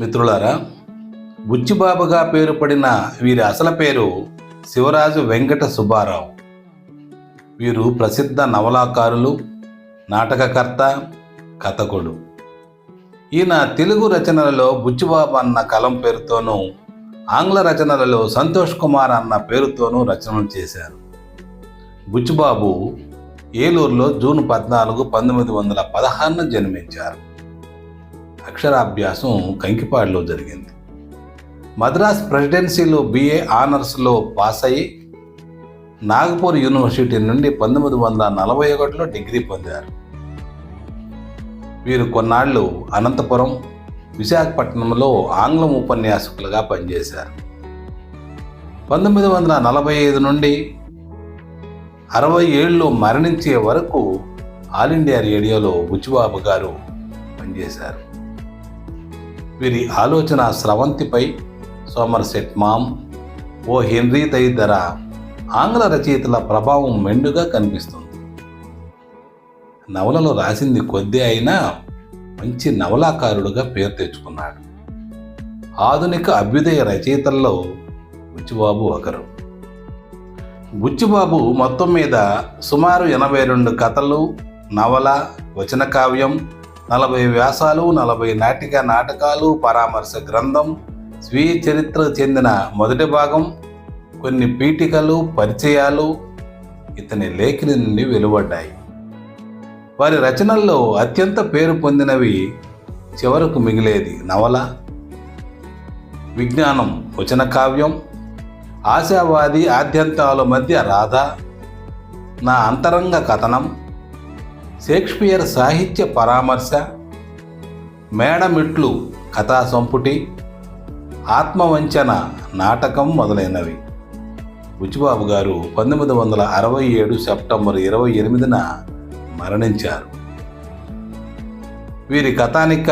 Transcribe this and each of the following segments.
మిత్రులారా బుచ్చిబాబుగా పేరు పడిన వీరి అసలు పేరు శివరాజు వెంకట సుబ్బారావు. వీరు ప్రసిద్ధ నవలాకారులు నాటకకర్త కథకుడు ఈయన తెలుగు రచనలలో బుచ్చిబాబు అన్న కలం పేరుతోనూ ఆంగ్ల రచనలలో సంతోష్ కుమార్ అన్న పేరుతోనూ రచనలు చేశారు. బుచ్చిబాబు ఏలూరులో జూన్ పద్నాలుగు పంతొమ్మిది వందల పదహారున జన్మించారు. అక్షరాభ్యాసం కంకిపాడులో జరిగింది. మద్రాస్ ప్రెసిడెన్సీలో బిఏ ఆనర్స్లో పాస్ అయ్యి నాగపూర్ యూనివర్సిటీ నుండి పంతొమ్మిది వందల నలభై ఒకటిలో డిగ్రీ పొందారు. వీరు కొన్నాళ్ళు అనంతపురం విశాఖపట్నంలో ఆంగ్లం ఉపన్యాసకులుగా పనిచేశారు. పంతొమ్మిది వందల నలభై ఐదు నుండి అరవై ఏళ్ళు మరణించే వరకు ఆల్ ఇండియా రేడియోలో బుచ్చిబాబు గారు పనిచేశారు. వీరి ఆలోచన స్రవంతిపై సోమర్సెట్ మామ్ ఓ హెన్రీ తదితర ఆంగ్ల రచయితల ప్రభావం మెండుగా కనిపిస్తుంది. నవలలో రాసింది కొద్ది అయినా మంచి నవలాకారుడుగా పేరు తెచ్చుకున్నాడు. ఆధునిక అభ్యుదయ రచయితల్లో బుచ్చిబాబు ఒకరు. బుచ్చిబాబు మొత్తం మీద సుమారు ఎనభై రెండు కథలు నవల వచన కావ్యం నలభై వ్యాసాలు నలభై నాటిక నాటకాలు పరామర్శ గ్రంథం స్వీయ చరిత్రకు చెందిన మొదటి భాగం కొన్ని పీఠికలు పరిచయాలు ఇతని లేఖని నుండి వెలువడ్డాయి. వారి రచనల్లో అత్యంత పేరు పొందినవి చివరకు మిగిలేది నవల విజ్ఞానం వచన కావ్యం ఆశావాది ఆద్యంతాల మధ్య రాధ నా అంతరంగ కథనం షేక్స్పియర్ సాహిత్య పరామర్శ మేడమిట్లు కథా సంపుటి ఆత్మవంచన నాటకం మొదలైనవి. బుచ్చిబాబు గారు పంతొమ్మిది వందల అరవై ఏడు సెప్టెంబర్ ఇరవై ఎనిమిదిన మరణించారు. వీరి కథానిక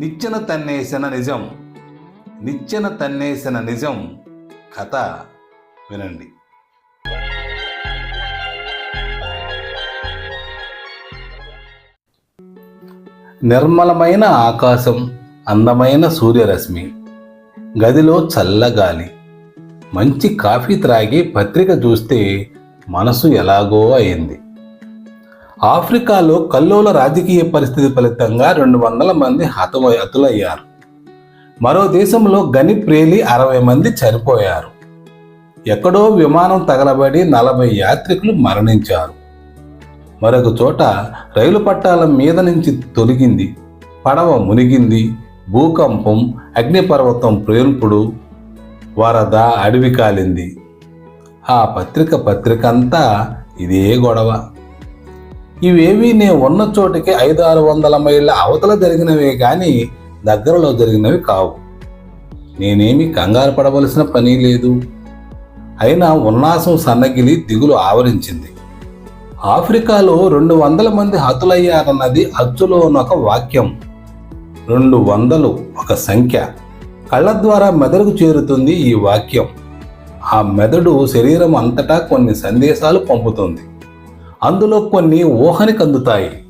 నిచ్చెన తన్నేసిన నిజం నిచ్చెన తన్నేసిన నిజం కథ వినండి. నిర్మలమైన ఆకాశం అందమైన సూర్యరశ్మి. గదిలో చల్లగాలి మంచి కాఫీ త్రాగి పత్రిక చూస్తే మనసు ఎలాగో అయింది. ఆఫ్రికాలో కల్లోల రాజకీయ పరిస్థితి ఫలితంగా రెండు వందల మంది హతమతులయ్యారు మరో దేశంలో గని ప్రేలి అరవై మంది చనిపోయారు. ఎక్కడో విమానం తగలబడి నలభై యాత్రికులు మరణించారు. మరొక చోట రైలు పట్టాల మీద నుంచి తొలగింది. పడవ మునిగింది. భూకంపం అగ్నిపర్వతం ప్రేల్పుడు వరద అడవి కాలింది. ఆ పత్రిక పత్రిక అంతా ఇదే గొడవ. ఇవేవి నేను ఉన్న చోటికి ఐదు ఆరు వందల మైళ్ళ అవతల జరిగినవే కానీ దగ్గరలో జరిగినవి కావు. నేనేమి కంగారు పడవలసిన పని లేదు. అయినా ఉల్లాసం సన్నగిలి దిగులు ఆవరించింది. ఆఫ్రికాలో రెండు వందల మంది హతులయ్యారన్నది అచ్చులోనొక వాక్యం. రెండు వందలు ఒక సంఖ్య. కళ్ళ ద్వారా మెదడుకు చేరుతుంది ఈ వాక్యం. ఆ మెదడు శరీరం అంతటా కొన్ని సందేశాలు పంపుతుంది. అందులో కొన్ని ఊహని కందుతాయి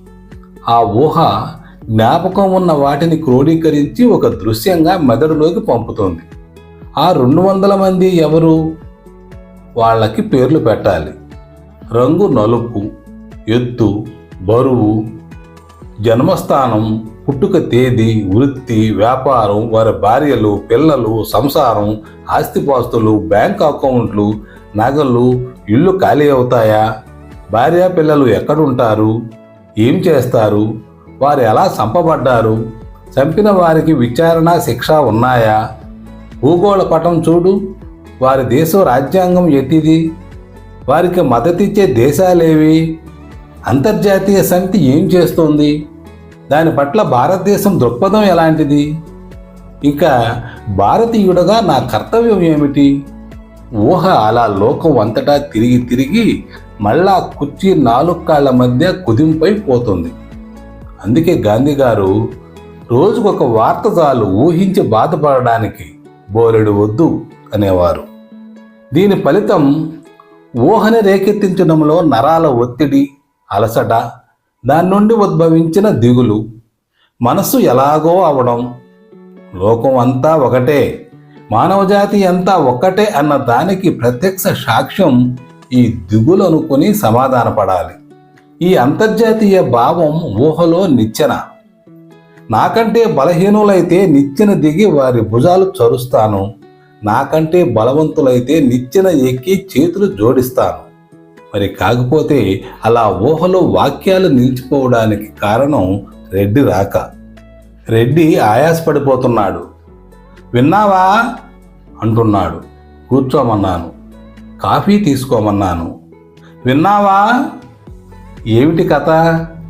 ఆ ఊహ జ్ఞాపకం ఉన్న వాటిని క్రోడీకరించి ఒక దృశ్యంగా మెదడులోకి పంపుతుంది. ఆ రెండు వందల మంది ఎవరు? వాళ్ళకి పేర్లు పెట్టాలి. రంగు నలుపు ఎత్తు బరువు జన్మస్థానం పుట్టుక తేదీ వృత్తి వ్యాపారం వారి భార్యలు పిల్లలు సంసారం ఆస్తిపాస్తులు బ్యాంక్ అకౌంట్లు నగలు ఇల్లు ఖాళీ అవుతాయా? భార్య పిల్లలు ఎక్కడుంటారు? ఏం చేస్తారు? వారు ఎలా చంపబడ్డారు చంపిన వారికి విచారణ శిక్ష ఉన్నాయా? భూగోళ పటం చూడు. వారి దేశం రాజ్యాంగం ఎట్టిది? వారికి మద్దతిచ్చే దేశాలేవి? అంతర్జాతీయ సమితి ఏం చేస్తోంది? దాని పట్ల భారతదేశం దృక్పథం ఎలాంటిది? ఇంకా భారతీయుడుగా నా కర్తవ్యం ఏమిటి? ఊహ అలా లోకం అంతటా తిరిగి తిరిగి మళ్ళా కుర్చీ నాలుగు కాళ్ళ మధ్య కుదింపై పోతుంది. అందుకే గాంధీ గారు రోజుకొక వార్త చాలు ఊహించి బాధపడడానికి బోలెడు వద్దు అనేవారు. దీని ఫలితం ఊహని రేకెత్తించడంలో నరాల ఒత్తిడి అలసట దాని నుండి ఉద్భవించిన దిగులు మనస్సు ఎలాగో అవడం లోకం అంతా ఒకటే మానవజాతి అంతా ఒక్కటే అన్న దానికి ప్రత్యక్ష సాక్ష్యం ఈ దిగులు అనుకుని సమాధానపడాలి. ఈ అంతర్జాతీయ భావం ఊహలో నిచ్చెన. నాకంటే బలహీనులైతే నిచ్చెన దిగి వారి భుజాలు చరుస్తాను. నాకంటే బలవంతులైతే నిచ్చెన ఎక్కి చేతులు జోడిస్తాను. మరి కాకపోతే అలా ఊహలో వాక్యాలు నిలిచిపోవడానికి కారణం రెడ్డి రాక. రెడ్డి ఆయాసపడిపోతున్నాడు. విన్నావా? అంటున్నాడు. కూర్చోమన్నాను. కాఫీ తీసుకోమన్నాను. విన్నావా? ఏమిటి కథ?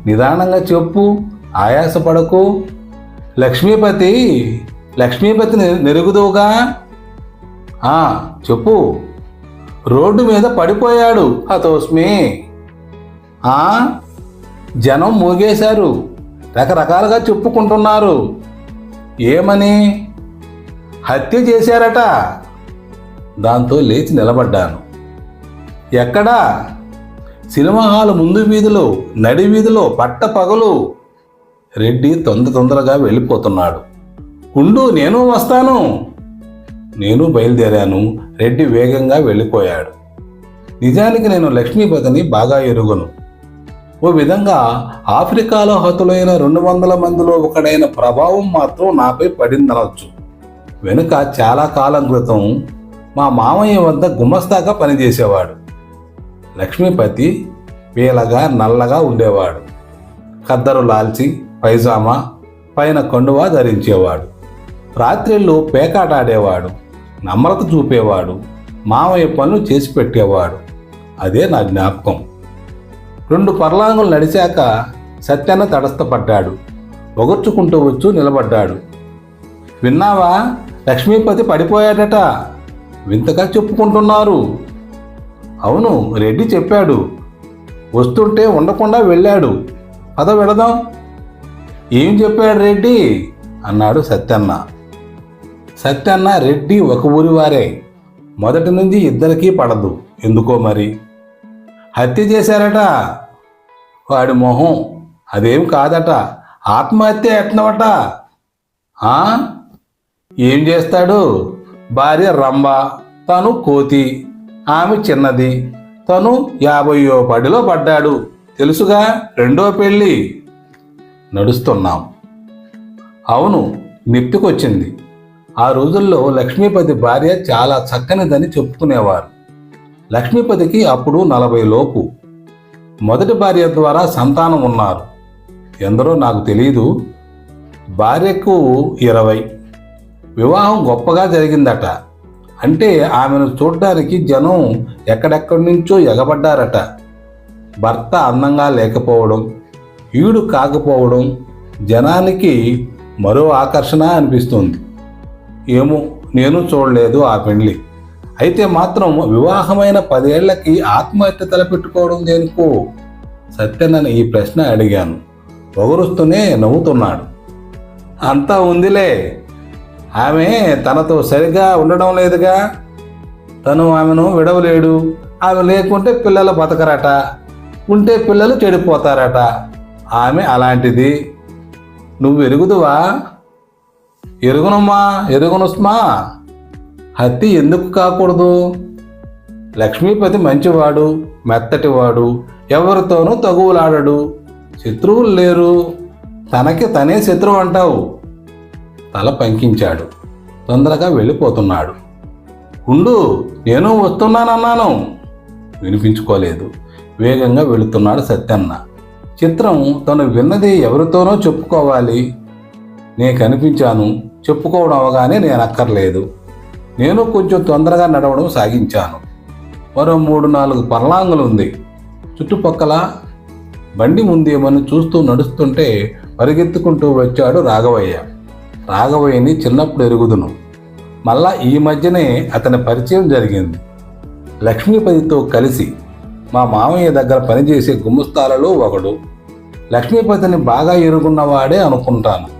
నిదానంగా చెప్పు. ఆయాసపడకు. లక్ష్మీపతి? లక్ష్మీపతిని నెరుగుదువుగా ఆ, చెప్పు. రోడ్డు మీద పడిపోయాడు హతోస్మి ఆ జనం మూగేశారు. రకరకాలుగా చెప్పుకుంటున్నారు. ఏమని? హత్య చేశారట. దాంతో లేచి నిలబడ్డాను. ఎక్కడా? సినిమా హాల్ ముందు వీధిలో నడి వీధిలో పట్ట పగలు. రెడ్డి తొందర తొందరగా వెళ్ళిపోతున్నాడు. ఉండు నేను వస్తాను. నేను బయలుదేరాను. రెడ్డి వేగంగా వెళ్ళిపోయాడు. నిజానికి నేను లక్ష్మీపతిని బాగా ఎరుగును. ఓ విధంగా ఆఫ్రికాలో హతులైన రెండు వందల మందిలో ఒకడైన ప్రభావం మాత్రం నాపై పడిందనొచ్చు. వెనుక చాలా కాలం క్రితం మా మామయ్య వద్ద గుమ్మస్తాగా పనిచేసేవాడు. లక్ష్మీపతి పీలగా నల్లగా ఉండేవాడు. ఖద్దరు లాల్చి పైజామా పైన కండువా ధరించేవాడు. రాత్రిళ్ళు పేకాట ఆడేవాడు నమ్రత చూపేవాడు మామయ్య పనులు చేసి పెట్టేవాడు. అదే నా జ్ఞాపకం. రెండు పర్లాంగులు నడిచాక సత్యన్న తటస్థపడ్డాడు. ఒగర్చుకుంటూ వచ్చు నిలబడ్డాడు. విన్నావా? లక్ష్మీపతి పడిపోయాడట. వింతగా చెప్పుకుంటున్నారు. అవును రెడ్డి చెప్పాడు. వస్తుంటే ఉండకుండా వెళ్ళాడు. పద వెళదాం. ఏం చెప్పాడు రెడ్డి? అన్నాడు సత్యన్న. సత్యన్న రెడ్డి ఒక ఊరి వారే. మొదటి నుంచి ఇద్దరికీ పడదు. ఎందుకో మరి? హత్య చేశారట వాడి మొహం. అదేం కాదట? ఆత్మహత్య ఎట్నవట ఏం చేస్తాడు? భార్య రంభ. తను కోతి. ఆమె చిన్నది. తను యాభయో పడిలో పడ్డాడు. తెలుసుగా? రెండో పెళ్ళి. నడుస్తున్నాం. అవును నెప్తికొచ్చింది. ఆ రోజుల్లో లక్ష్మీపతి భార్య చాలా చక్కనిదని చెప్పుకునేవారు. లక్ష్మీపతికి అప్పుడు నలభై లోపు. మొదటి భార్య ద్వారా సంతానం ఉన్నారు. ఎందరో నాకు తెలియదు భార్యకు ఇరవై. వివాహం గొప్పగా జరిగిందట. అంటే ఆమెను చూడడానికి జనం ఎక్కడెక్కడి నుంచో ఎగబడ్డారట. భర్త అందంగా లేకపోవడం ఈడు కాకపోవడం జనానికి మరో ఆకర్షణ అనిపిస్తుంది. ఏమో నేను చూడలేదు ఆ పెళ్ళి అయితే మాత్రం వివాహమైన పదేళ్ళకి ఆత్మహత్య తలపెట్టుకోవడం దేనికో? సత్యనని ఈ ప్రశ్న అడిగాను. పొగరుస్తూనే నవ్వుతున్నాడు. అంతా ఉందిలే. ఆమె తనతో సరిగా ఉండడం లేదుగా? తను ఆమెను విడవలేడు. ఆమె లేకుంటే పిల్లలు బతకరట. ఉంటే పిల్లలు చెడిపోతారట. ఆమె అలాంటిది. నువ్వు ఎరుగుదువా? ఎరుగునమ్మా ఎరుగునుస్మా హత్తి ఎందుకు కాకూడదు? లక్ష్మీపతి మంచివాడు మెత్తటివాడు ఎవరితోనూ తగువులాడడు. శత్రువులు లేరు. తనకి తనే శత్రువు అంటావు. తల పంకించాడు. తొందరగా వెళ్ళిపోతున్నాడు. ఉండు నేను వస్తున్నానన్నాను. వినిపించుకోలేదు. వేగంగా వెళుతున్నాడు సత్యన్న. చిత్రం తను విన్నది ఎవరితోనో చెప్పుకోవాలి. నే కనిపించాను చెప్పుకోవడం అవగానే నేను అక్కర్లేదు. నేను కొంచెం తొందరగా నడవడం సాగించాను. మరో మూడు నాలుగు పర్లాంగులు ఉంది. చుట్టుపక్కల బండి ముందేమని చూస్తూ నడుస్తుంటే పరిగెత్తుకుంటూ వచ్చాడు రాఘవయ్య. రాఘవయ్యని చిన్నప్పుడు ఎరుగుదును. మళ్ళా ఈ మధ్యనే అతని పరిచయం జరిగింది. లక్ష్మీపతితో కలిసి మా మామయ్య దగ్గర పనిచేసే గుమ్మస్తాలలో ఒకడు. లక్ష్మీపతిని బాగా ఎరుగున్నవాడే అనుకుంటాను.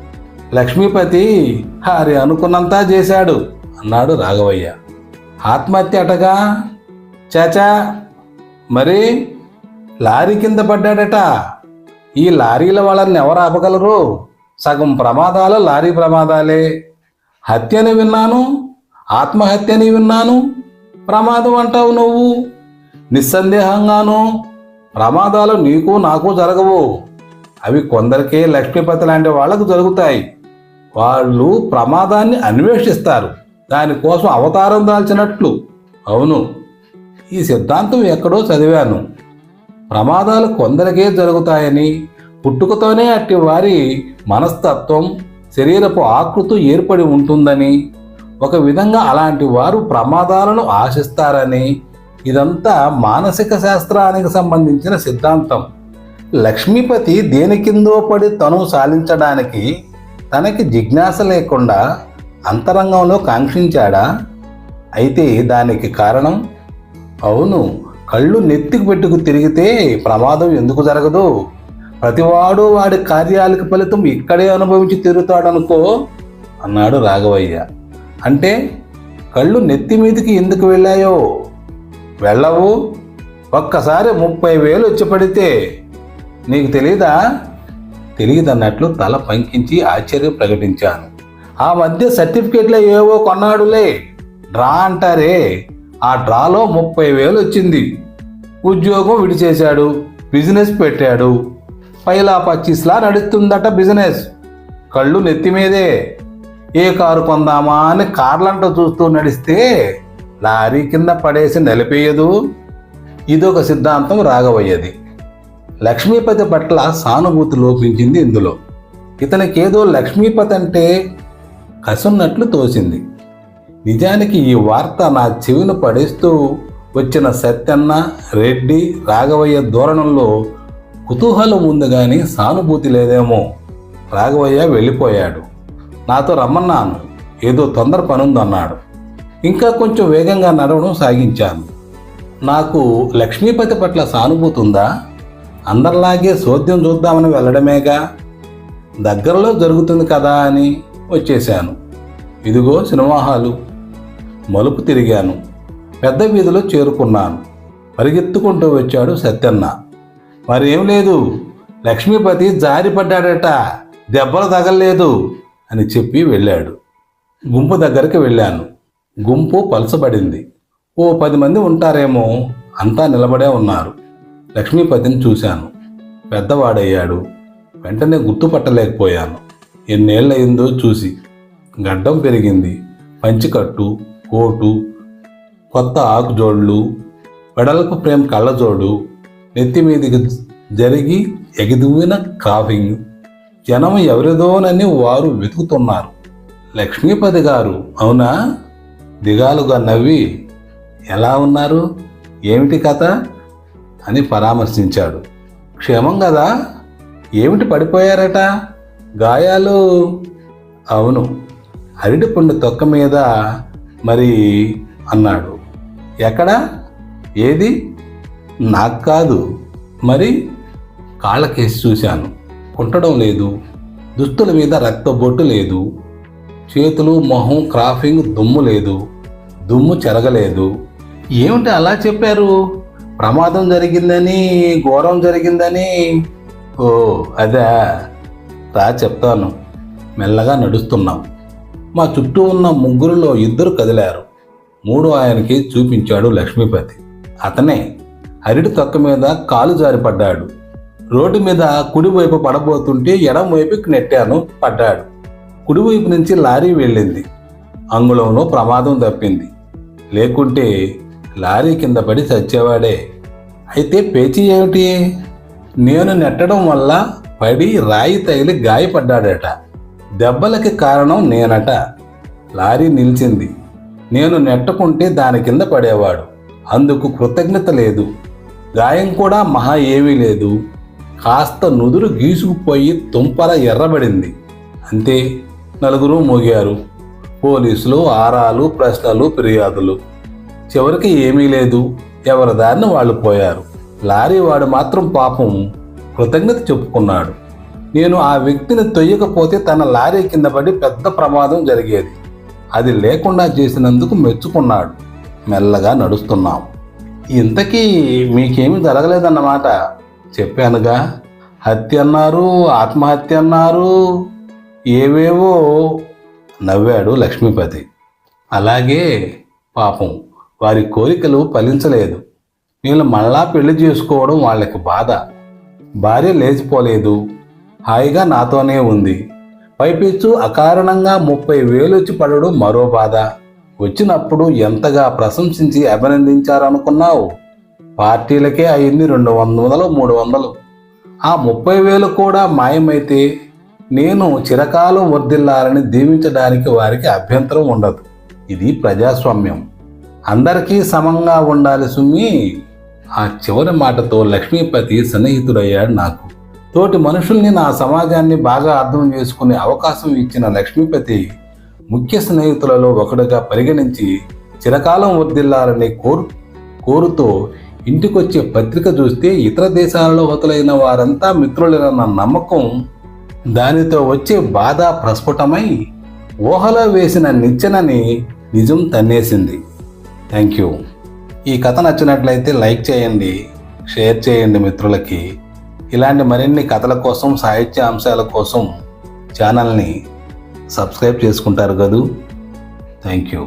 లక్ష్మీపతి హరి అనుకున్నంతా చేశాడు అన్నాడు రాఘవయ్య. ఆత్మహత్య అటగా? చాచా! మరి లారీ కింద పడ్డాడట. ఈ లారీల వాళ్ళని ఎవరు ఆపగలరు? సగం ప్రమాదాలు లారీ ప్రమాదాలే. హత్యని విన్నాను ఆత్మహత్యని విన్నాను. ప్రమాదం అంటావు నువ్వు. నిస్సందేహంగాను ప్రమాదాలు నీకు నాకు జరగవు. అవి కొందరికే లక్ష్మీపతి లాంటి వాళ్ళకు జరుగుతాయి. వాళ్ళు ప్రమాదాన్ని అన్వేషిస్తారు. దానికోసం అవతారం దాల్చినట్లు. అవును ఈ సిద్ధాంతం ఎక్కడో చదివాను. ప్రమాదాలు కొందరికే జరుగుతాయని పుట్టుకతోనే అట్టి వారి మనస్తత్వం శరీరపు ఆకృతి ఏర్పడి ఉంటుందని ఒక విధంగా అలాంటి వారు ప్రమాదాలను ఆశిస్తారని ఇదంతా మానసిక శాస్త్రానికి సంబంధించిన సిద్ధాంతం. లక్ష్మీపతి దేని కిందో పడి తను సాధించడానికి తనకి జిజ్ఞాస లేకుండా అంతరంగంలో కాంక్షించాడా? అయితే దానికి కారణం? అవును కళ్ళు నెత్తికి పెట్టుకు తిరిగితే ప్రమాదం ఎందుకు జరగదు? ప్రతివాడు వాడి కార్యాలకు ఫలితం ఇక్కడే అనుభవించి తిరుగుతాడనుకో అన్నాడు రాఘవయ్య. అంటే కళ్ళు నెత్తి మీదకి ఎందుకు వెళ్ళాయో? వెళ్ళవు? ఒక్కసారి ముప్పై వేలు వచ్చి పడితే నీకు తెలీదా? తెలియదన్నట్లు తల పంకించి ఆశ్చర్యం ప్రకటించాను. ఆ మధ్య సర్టిఫికేట్లో ఏవో కొన్నాడులే. డ్రా అంటారే. ఆ డ్రాలో ముప్పై వేలు వచ్చింది ఉద్యోగం విడిచేశాడు. బిజినెస్ పెట్టాడు. పైలా పచ్చిస్లా నడుస్తుందట బిజినెస్. కళ్ళు నెత్తి మీదే. ఏ కారు కొందామా అని కార్లంట చూస్తూ నడిస్తే లారీ కింద పడేసి నిలిపేయదు ఇదొక సిద్ధాంతం రాగవయ్యేది లక్ష్మీపతి పట్ల సానుభూతి లోపించింది ఇందులో. ఇతనికేదో లక్ష్మీపతి అంటే కసున్నట్లు తోసింది నిజానికి ఈ వార్త నా చెవిన పడేస్తూ వచ్చిన సత్యన్న రెడ్డి రాఘవయ్య ధోరణంలో కుతూహలం ఉంది కానీ సానుభూతి లేదేమో. రాఘవయ్య వెళ్ళిపోయాడు. నాతో రమ్మన్నాను. ఏదో తొందర పనుందన్నాడు. ఇంకా కొంచెం వేగంగా నడవడం సాగించాను. నాకు లక్ష్మీపతి పట్ల సానుభూతి ఉందా? అందరిలాగే సోద్యం చూద్దామని వెళ్ళడమేగా? దగ్గరలో జరుగుతుంది కదా అని వచ్చేశాను. ఇదిగో సినిమా హాలు. మలుపు తిరిగాను. పెద్ద వీధిలో చేరుకున్నాను. పరిగెత్తుకుంటూ వచ్చాడు సత్యన్న. మరేం లేదు. లక్ష్మీపతి జారిపడ్డాడట దెబ్బలు తగలలేదు అని చెప్పి వెళ్ళాడు. గుంపు దగ్గరికి వెళ్ళాను. గుంపు పలసబడింది. ఓ పది మంది ఉంటారేమో అంతా నిలబడే ఉన్నారు. లక్ష్మీపతిని చూశాను. పెద్దవాడయ్యాడు. వెంటనే గుర్తుపట్టలేకపోయాను. ఎన్నేళ్ళయిందో చూసి గడ్డం పెరిగింది. పంచికట్టు కోటు కొత్త ఆకుజోళ్ళు వెడల్పు ప్రేమ కళ్ళజోడు నెత్తి మీదికి జరిగి ఎగిదువిన కాఫింగ్ జనం ఎవరిదోనని వారు వెతుకుతున్నారు. లక్ష్మీపతి గారు అవునా? దిగాలుగా నవ్వి ఎలా ఉన్నారు? ఏమిటి కథ? అని పరామర్శించాడు. క్షేమం కదా ఏమిటి పడిపోయారట? గాయాలు? అవును అరటిపండు తొక్క మీద మరి అన్నాడు. ఎక్కడ? ఏది? నాకు కాదు. మరి కాళ్ళకేసి చూశాను. కుట్టడం లేదు. దుస్తుల మీద రక్తబొట్టు లేదు. చేతులు మొహం క్రాఫింగ్ దుమ్ము లేదు. దుమ్ము చెరగలేదు. ఏమిటి అలా చెప్పారు? ప్రమాదం జరిగిందని ఘోరం జరిగిందని ఓ అదే రా చెప్తాను. మెల్లగా నడుస్తున్నాం. మా చుట్టూ ఉన్న ముగ్గురులో ఇద్దరు కదిలారు. మూడు ఆయనకి చూపించాడు లక్ష్మీపతి. అతనే అరిటి తొక్క మీద కాలు జారిపడ్డాడు. రోడ్డు మీద కుడివైపు పడబోతుంటే ఎడమవైపుకి నెట్టాను పడ్డాడు. కుడివైపు నుంచి లారీ వెళ్ళింది. అంగుళంలో ప్రమాదం తప్పింది. లేకుంటే లారీ కింద పడి చచ్చేవాడే. అయితే పేచీ ఏమిటి? నేను నెట్టడం వల్ల పడి రాయి తగిలి గాయపడ్డాడట. దెబ్బలకి కారణం నేనట. లారీ నిలిచింది. నేను నెట్టకుంటే దాని కింద పడేవాడు. అందుకు కృతజ్ఞత లేదు. గాయం కూడా మహా ఏమీ లేదు. కాస్త నుదురు గీసుకుపోయి తుంపర ఎర్రబడింది. అంతే నలుగురు మోగారు. పోలీసులు ఆరాలు ప్రశ్నలు ఫిర్యాదులు. చివరికి ఏమీ లేదు. ఎవరి దారిని వాళ్ళు పోయారు. లారీ వాడు మాత్రం పాపం కృతజ్ఞత చెప్పుకున్నాడు. నేను ఆ వ్యక్తిని తొయ్యకపోతే తన లారీ కింద పడి పెద్ద ప్రమాదం జరిగేది. అది లేకుండా చేసినందుకు మెచ్చుకున్నాడు. మెల్లగా నడుస్తున్నాం. ఇంతకీ మీకేమీ జరగలేదన్నమాట. చెప్పానుగా. హత్య అన్నారు ఆత్మహత్య అన్నారు ఏవేవో నవ్వాడు లక్ష్మీపతి. అలాగే పాపం. వారి కోరికలు ఫలించలేదు. వీళ్ళు మళ్ళా పెళ్ళి చేసుకోవడం వాళ్ళకి బాధ. భార్య లేచిపోలేదు. హాయిగా నాతోనే ఉంది. పైపిచ్చు అకారణంగా ముప్పై వేలు వచ్చి పడడం మరో బాధ. వచ్చినప్పుడు ఎంతగా ప్రశంసించి అభినందించారనుకున్నావు? పార్టీలకే అయింది రెండు వందలు మూడు వందలు. ఆ ముప్పై వేలు కూడా మాయమైతే నేను చిరకాలం వర్దిల్లాలని దీవించడానికి వారికి అభ్యంతరం ఉండదు. ఇది ప్రజాస్వామ్యం. అందరికీ సమంగా ఉండాలి సుమ్మి ఆ చివరి మాటతో లక్ష్మీపతి సన్నిహితుడయ్యాడు నాకు. తోటి మనుషుల్ని నా సమాజాన్ని బాగా అర్థం చేసుకునే అవకాశం ఇచ్చిన లక్ష్మీపతి ముఖ్య స్నేహితులలో ఒకడుగా పరిగణించి చిరకాలం వర్దిల్లాలని కోరు కోరుతూ ఇంటికొచ్చే పత్రిక చూస్తే ఇతర దేశాలలో వతులైన వారంతా మిత్రులన్న నమ్మకం దానితో వచ్చే బాధ ప్రస్ఫుటమై ఊహలో వేసిన నిచ్చెనని నిజం తన్నేసింది. థ్యాంక్ యూ ఈ కథ నచ్చినట్లయితే లైక్ చేయండి షేర్ చేయండి మిత్రులకి. ఇలాంటి మరిన్ని కథల కోసం సాహిత్య అంశాల కోసం ఛానల్ని సబ్స్క్రైబ్ చేసుకుంటారు కదూ. Thank you